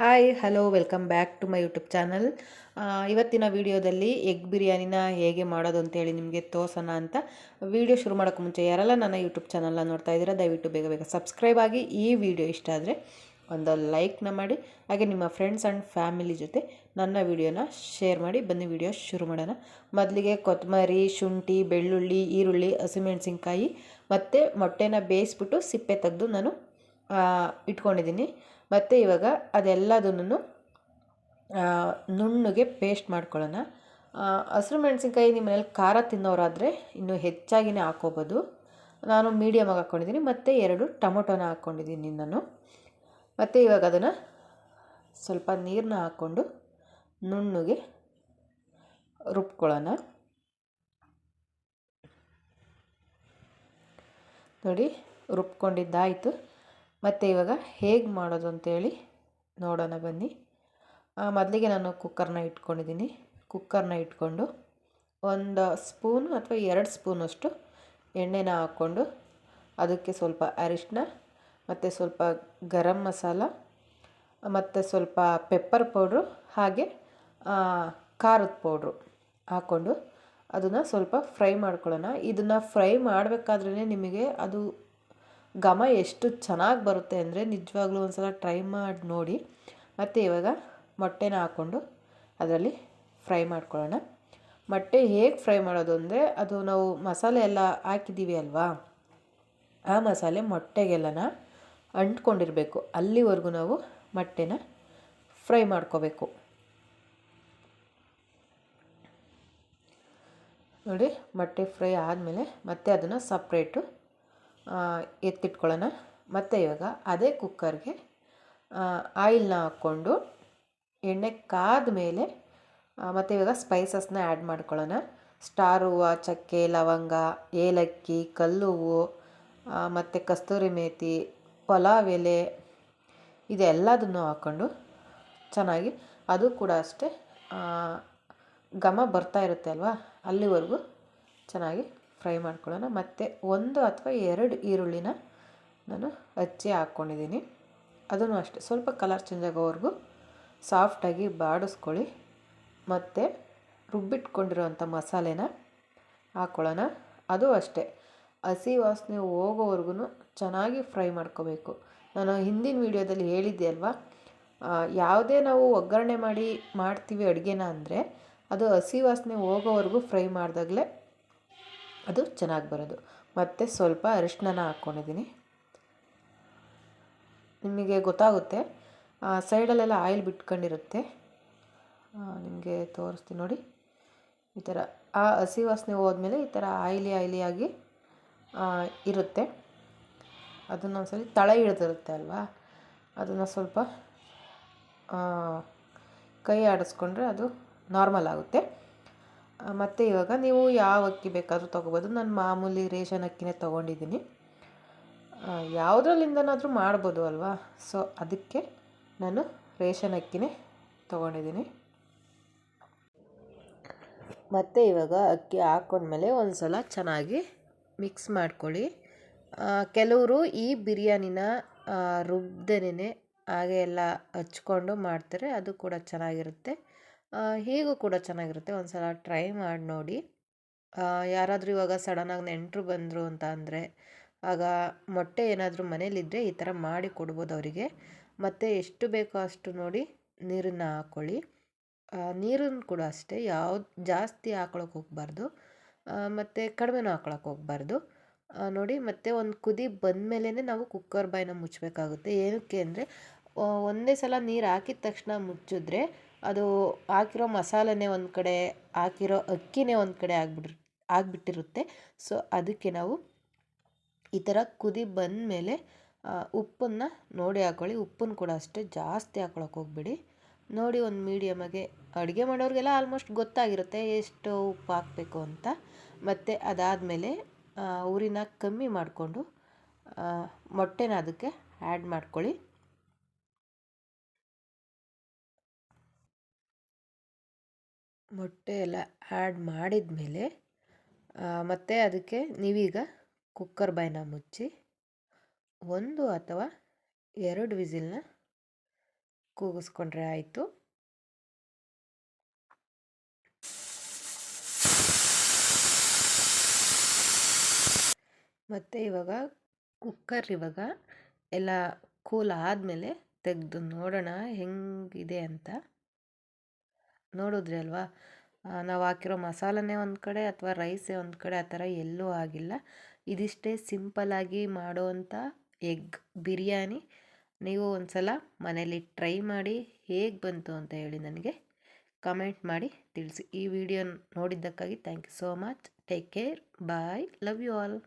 Hi hello welcome back to my YouTube channel ಇವತ್ತಿನ ವಿಡಿಯೋದಲ್ಲಿ egg ಬಿರಿಯಾನಿನ ಹೇಗೆ ಮಾಡೋದು ಅಂತೇಳಿ ನಿಮಗೆ ತೋರ್ಸೋಣ ಅಂತ ವೀಡಿಯೋ ಶುರು ಮಾಡೋಕ್ಕೆ ಮುಂಚೆ ಯಾರೆಲ್ಲ ನನ್ನ ಯೂಟ್ಯೂಬ್ ಚಾನಲ್ನ ನೋಡ್ತಾ ಇದ್ದೀರಾ, ದಯವಿಟ್ಟು ಬೇಗ ಬೇಗ ಸಬ್ಸ್ಕ್ರೈಬ್ ಆಗಿ ಈ ವಿಡಿಯೋ ಇಷ್ಟ ಆದರೆ ಒಂದು ಲೈಕ್ನ ಮಾಡಿ, ಹಾಗೆ ನಿಮ್ಮ ಫ್ರೆಂಡ್ಸ್ ಆ್ಯಂಡ್ ಫ್ಯಾಮಿಲಿ ಜೊತೆ ನನ್ನ ವಿಡಿಯೋನ ಶೇರ್ ಮಾಡಿ, ಬನ್ನಿ ವಿಡಿಯೋ ಶುರು ಮಾಡೋಣ. ಮೊದಲಿಗೆ ಕೊತ್ತಂಬರಿ ಶುಂಠಿ, ಬೆಳ್ಳುಳ್ಳಿ, ಈರುಳ್ಳಿ, ಹಸಿಮೆಣಸಿನ್ಕಾಯಿ ಮತ್ತು ಮೊಟ್ಟೆನ ಬೇಯಿಸ್ಬಿಟ್ಟು ಸಿಪ್ಪೆ ತೆಗೆದು ನಾನು ಇಟ್ಕೊಂಡಿದ್ದೀನಿ. ಮತ್ತು ಇವಾಗ ಅದೆಲ್ಲದನ್ನು ನುಣ್ಣಗೆ ಪೇಸ್ಟ್ ಮಾಡ್ಕೊಳ್ಳೋಣ. ಹಸಿರು ಮೆಣಸಿನ್ಕಾಯಿ ನಿಮ್ಮ ಮನೇಲಿ ಖಾರ ತಿನ್ನೋರಾದರೆ ಇನ್ನೂ ಹೆಚ್ಚಾಗಿಯೇ ಹಾಕ್ಕೋಬೋದು. ನಾನು ಮೀಡಿಯಮಾಗಿ ಹಾಕ್ಕೊಂಡಿದ್ದೀನಿ, ಮತ್ತು ಎರಡು ಟೊಮೊಟೊನ ಹಾಕ್ಕೊಂಡಿದ್ದೀನಿ ನಾನು ಮತ್ತು ಇವಾಗ ಅದನ್ನು ಸ್ವಲ್ಪ ನೀರನ್ನ ಹಾಕ್ಕೊಂಡು ನುಣ್ಣಗೆ ರುಬ್ಕೊಳ್ಳೋಣ. ನೋಡಿ, ರುಬ್ಕೊಂಡಿದ್ದಾಯಿತು. ಮತ್ತು ಇವಾಗ ಹೇಗೆ ಮಾಡೋದು ಅಂತೇಳಿ ನೋಡೋಣ ಬನ್ನಿ. ಮೊದಲಿಗೆ ನಾನು ಕುಕ್ಕರ್ನ ಇಟ್ಕೊಂಡಿದ್ದೀನಿ. ಕುಕ್ಕರ್ನ ಇಟ್ಕೊಂಡು ಒಂದು ಸ್ಪೂನು ಅಥವಾ ಎರಡು ಸ್ಪೂನಷ್ಟು ಎಣ್ಣೆನ ಹಾಕ್ಕೊಂಡು ಅದಕ್ಕೆ ಸ್ವಲ್ಪ ಅರಿಶಿನ ಮತ್ತು ಸ್ವಲ್ಪ ಗರಂ ಮಸಾಲ ಮತ್ತು ಸ್ವಲ್ಪ ಪೆಪ್ಪರ್ ಪೌಡ್ರು ಹಾಗೆ ಖಾರದ ಪೌಡ್ರು ಹಾಕ್ಕೊಂಡು ಅದನ್ನು ಸ್ವಲ್ಪ ಫ್ರೈ ಮಾಡ್ಕೊಳ್ಳೋಣ. ಇದನ್ನು ಫ್ರೈ ಮಾಡಬೇಕಾದ್ರೇ ನಿಮಗೆ ಅದು ಘಮ ಎಷ್ಟು ಚೆನ್ನಾಗಿ ಬರುತ್ತೆ ಅಂದರೆ ನಿಜವಾಗ್ಲೂ ಒಂದು ಸಲ ಟ್ರೈ ಮಾಡಿ ನೋಡಿ. ಮತ್ತು ಇವಾಗ ಮೊಟ್ಟೆನ ಹಾಕ್ಕೊಂಡು ಅದರಲ್ಲಿ ಫ್ರೈ ಮಾಡ್ಕೊಳ್ಳೋಣ. ಮೊಟ್ಟೆ ಹೇಗೆ ಫ್ರೈ ಮಾಡೋದು ಅಂದರೆ ಅದು ನಾವು ಮಸಾಲೆ ಎಲ್ಲ ಹಾಕಿದ್ದೀವಿ ಅಲ್ವಾ? ಆ ಮಸಾಲೆ ಮೊಟ್ಟೆಗೆಲ್ಲನ ಅಂಟ್ಕೊಂಡಿರಬೇಕು. ಅಲ್ಲಿವರೆಗೂ ನಾವು ಮೊಟ್ಟೆನ ಫ್ರೈ ಮಾಡ್ಕೋಬೇಕು. ನೋಡಿ, ಮೊಟ್ಟೆ ಫ್ರೈ ಆದಮೇಲೆ ಮತ್ತೆ ಅದನ್ನು ಸಪ್ರೇಟು ಎತ್ತಿಟ್ಕೊಳ್ಳೋಣ. ಮತ್ತು ಇವಾಗ ಅದೇ ಕುಕ್ಕರ್ಗೆ ಆಯಿಲ್ನ ಹಾಕ್ಕೊಂಡು ಎಣ್ಣೆ ಕಾದ ಮೇಲೆ ಮತ್ತು ಇವಾಗ ಸ್ಪೈಸಸ್ನ ಆ್ಯಡ್ ಮಾಡ್ಕೊಳ್ಳೋಣ. ಸ್ಟಾರ್ ಹೂವು, ಚಕ್ಕೆ, ಲವಂಗ, ಏಲಕ್ಕಿ, ಕಲ್ಲು ಹೂವು ಮತ್ತು ಕಸ್ತೂರಿ ಮೇಥಿ ಪಲಾವ್ ಎಲೆ ಇದೆಲ್ಲದನ್ನು ಹಾಕ್ಕೊಂಡು ಚೆನ್ನಾಗಿ, ಅದು ಕೂಡ ಅಷ್ಟೇ ಘಮ ಬರ್ತಾ ಇರುತ್ತೆ ಅಲ್ವಾ? ಅಲ್ಲಿವರೆಗೂ ಚೆನ್ನಾಗಿ ಫ್ರೈ ಮಾಡ್ಕೊಳ್ಳೋಣ. ಮತ್ತು ಒಂದು ಅಥವಾ ಎರಡು ಈರುಳ್ಳಿನ ನಾನು ಹಚ್ಚಿ ಹಾಕ್ಕೊಂಡಿದ್ದೀನಿ. ಅದನ್ನು ಅಷ್ಟೇ, ಸ್ವಲ್ಪ ಕಲರ್ ಚೇಂಜ್ ಆಗೋವರೆಗೂ ಸಾಫ್ಟಾಗಿ ಬಾಡಿಸ್ಕೊಳ್ಳಿ. ಮತ್ತು ರುಬ್ಬಿಟ್ಕೊಂಡಿರೋವಂಥ ಮಸಾಲೆನ ಹಾಕ್ಕೊಳ್ಳೋಣ. ಅದು ಅಷ್ಟೇ, ಹಸಿ ವಾಸನೆ ಹೋಗೋವರೆಗೂ ಚೆನ್ನಾಗಿ ಫ್ರೈ ಮಾಡ್ಕೋಬೇಕು. ನಾನು ಹಿಂದಿನ ವೀಡಿಯೋದಲ್ಲಿ ಹೇಳಿದ್ದೆ ಅಲ್ವಾ ಯಾವುದೇ ನಾವು ಒಗ್ಗರಣೆ ಮಾಡಿ ಮಾಡ್ತೀವಿ ಅಡುಗೆನ ಅಂದರೆ ಅದು ಹಸಿ ವಾಸನೆ ಹೋಗೋವರೆಗೂ ಫ್ರೈ ಮಾಡಿದಾಗಲೇ ಅದು ಚೆನ್ನಾಗಿ ಬರೋದು. ಮತ್ತು ಸ್ವಲ್ಪ ಅರಿಶಿನ ಹಾಕ್ಕೊಂಡಿದ್ದೀನಿ. ನಿಮಗೆ ಗೊತ್ತಾಗುತ್ತೆ ಸೈಡಲ್ಲೆಲ್ಲ ಆಯಿಲ್ ಬಿಟ್ಕೊಂಡಿರುತ್ತೆ. ನಿಮಗೆ ತೋರಿಸ್ತೀನಿ ನೋಡಿ. ಈ ಥರ, ಆ ಹಸಿ ವಾಸನೆ ಹೋದ್ಮೇಲೆ ಈ ಥರ ಆಯಿಲಿ ಆಯಿಲಿಯಾಗಿ ಇರುತ್ತೆ. ಅದನ್ನು ಒಂದ್ಸಲಿ ತಳ ಹಿಡ್ದಿರುತ್ತೆ ಅಲ್ವಾ? ಅದನ್ನು ಸ್ವಲ್ಪ ಕೈ ಆಡಿಸ್ಕೊಂಡ್ರೆ ಅದು ನಾರ್ಮಲ್ ಆಗುತ್ತೆ. ಮತ್ತು ಇವಾಗ ನೀವು ಯಾವ ಅಕ್ಕಿ ಬೇಕಾದರೂ ತೊಗೋಬೋದು. ನಾನು ಮಾಮೂಲಿ ರೇಷನ್ ಅಕ್ಕಿನೇ ತೊಗೊಂಡಿದ್ದೀನಿ. ಯಾವುದ್ರಲ್ಲಿಂದನಾದರೂ ಮಾಡ್ಬೋದು ಅಲ್ವಾ? ಸೊ ಅದಕ್ಕೆ ನಾನು ರೇಷನ್ ಅಕ್ಕಿನೇ ತೊಗೊಂಡಿದ್ದೀನಿ. ಮತ್ತು ಇವಾಗ ಅಕ್ಕಿ ಹಾಕೊಂಡ್ಮೇಲೆ ಒಂದು ಸಲ ಚೆನ್ನಾಗಿ ಮಿಕ್ಸ್ ಮಾಡ್ಕೊಳ್ಳಿ. ಕೆಲವರು ಈ ಬಿರಿಯಾನಿನ ರುಬ್ದೇನೆ ಹಾಗೆ ಎಲ್ಲ ಹಚ್ಕೊಂಡು ಮಾಡ್ತಾರೆ. ಅದು ಕೂಡ ಚೆನ್ನಾಗಿರುತ್ತೆ. ಹೀಗೂ ಕೂಡ ಚೆನ್ನಾಗಿರುತ್ತೆ. ಒಂದು ಸಲ ಟ್ರೈ ಮಾಡಿ ನೋಡಿ. ಯಾರಾದರೂ ಇವಾಗ ಸಡನ್ನಾಗಿ ನೆಂಟರು ಬಂದರು ಅಂತ ಅಂದರೆ, ಆಗ ಮೊಟ್ಟೆ ಏನಾದರೂ ಮನೇಲಿದ್ದರೆ ಈ ಥರ ಮಾಡಿ ಕೊಡ್ಬೋದು ಅವರಿಗೆ. ಮತ್ತು ಎಷ್ಟು ಬೇಕೋ ಅಷ್ಟು ನೋಡಿ ನೀರನ್ನು ಹಾಕ್ಕೊಳ್ಳಿ ನೀರನ್ನು ಕೂಡ ಅಷ್ಟೇ. ಯಾವ್ದು, ಜಾಸ್ತಿ ಹಾಕೊಳಕ್ಕೆ ಹೋಗಬಾರ್ದು. ಮತ್ತು ಕಡಿಮೆನೂ ಹಾಕೊಳಕ್ಕೆ ಹೋಗಬಾರ್ದು. ನೋಡಿ ಮತ್ತೆ ಒಂದು ಕುದಿ ಬಂದಮೇಲೆ ನಾವು ಕುಕ್ಕರ್ ಬಾಯಿನ ಮುಚ್ಚಬೇಕಾಗುತ್ತೆ ಏನಕ್ಕೆ ಅಂದರೆ ಒಂದೇ ಸಲ ನೀರು ಹಾಕಿದ ತಕ್ಷಣ ಮುಚ್ಚಿದ್ರೆ ಅದು ಹಾಕಿರೋ ಮಸಾಲೆನೇ ಒಂದು ಕಡೆ, ಹಾಕಿರೋ ಅಕ್ಕಿನೇ ಒಂದು ಕಡೆ ಆಗ್ಬಿಟ್ಟಿರ್ ಆಗಿಬಿಟ್ಟಿರುತ್ತೆ. ಸೊ ಅದಕ್ಕೆ ನಾವು ಈ ಥರ ಕುದಿ ಬಂದಮೇಲೆ ಉಪ್ಪನ್ನು ನೋಡಿ ಹಾಕ್ಕೊಳ್ಳಿ ಉಪ್ಪನ್ನು ಕೂಡ ಅಷ್ಟೇ ಜಾಸ್ತಿ ಹಾಕ್ಕೊಳಕ್ಕೆ ಹೋಗ್ಬೇಡಿ. ನೋಡಿ ಒಂದು ಮೀಡಿಯಮಾಗೆ ಅಡುಗೆ ಮಾಡೋರಿಗೆಲ್ಲ ಆಲ್ಮೋಸ್ಟ್ ಗೊತ್ತಾಗಿರುತ್ತೆ ಎಷ್ಟು ಉಪ್ಪು ಹಾಕಬೇಕು ಅಂತ. ಮತ್ತು ಅದಾದಮೇಲೆ ಉರಿನ ಕಮ್ಮಿ ಮಾಡಿಕೊಂಡು ಮೊಟ್ಟೆನ ಅದಕ್ಕೆ ಆ್ಯಡ್ ಮಾಡ್ಕೊಳ್ಳಿ. ಮೊಟ್ಟೆ ಎಲ್ಲ ಆ್ಯಡ್ ಮಾಡಿದ ಮೇಲೆ ಮತ್ತೆ ಅದಕ್ಕೆ ನೀವೀಗ ಕುಕ್ಕರ್ ಬಾಯ್ನ ಮುಚ್ಚಿ ಒಂದು ಅಥವಾ ಎರಡು ವಿಸಿಲ್ನ ಕೂಗಿಸ್ಕೊಂಡ್ರೆ ಆಯಿತು. ಮತ್ತು ಇವಾಗ ಕುಕ್ಕರ್ ಇವಾಗ ಎಲ್ಲ ಕೂಲ್ ಆದಮೇಲೆ ತೆಗೆದು ನೋಡೋಣ ಹೆಂಗಿದೆ ಅಂತ. ನೋಡಿದ್ರಿ ಅಲ್ವಾ? ನಾವು ಹಾಕಿರೋ ಮಸಾಲನೇ ಒಂದು ಕಡೆ ಅಥವಾ ರೈಸೇ ಒಂದು ಕಡೆ ಆ ಥರ ಎಲ್ಲೂ ಆಗಿಲ್ಲ. ಇದಿಷ್ಟೇ ಸಿಂಪಲ್ಲಾಗಿ ಮಾಡೋವಂಥ ಎಗ್ ಬಿರಿಯಾನಿ. ನೀವು ಒಂದು ಸಲ ಮನೇಲಿ ಟ್ರೈ ಮಾಡಿ ಹೇಗೆ ಬಂತು ಅಂತ ಹೇಳಿ ನನಗೆ ಕಮೆಂಟ್ ಮಾಡಿ ತಿಳಿಸಿ. ಈ video ನೋಡಿದ್ದಕ್ಕಾಗಿ thank you so much. Take care. Bye. Love you all.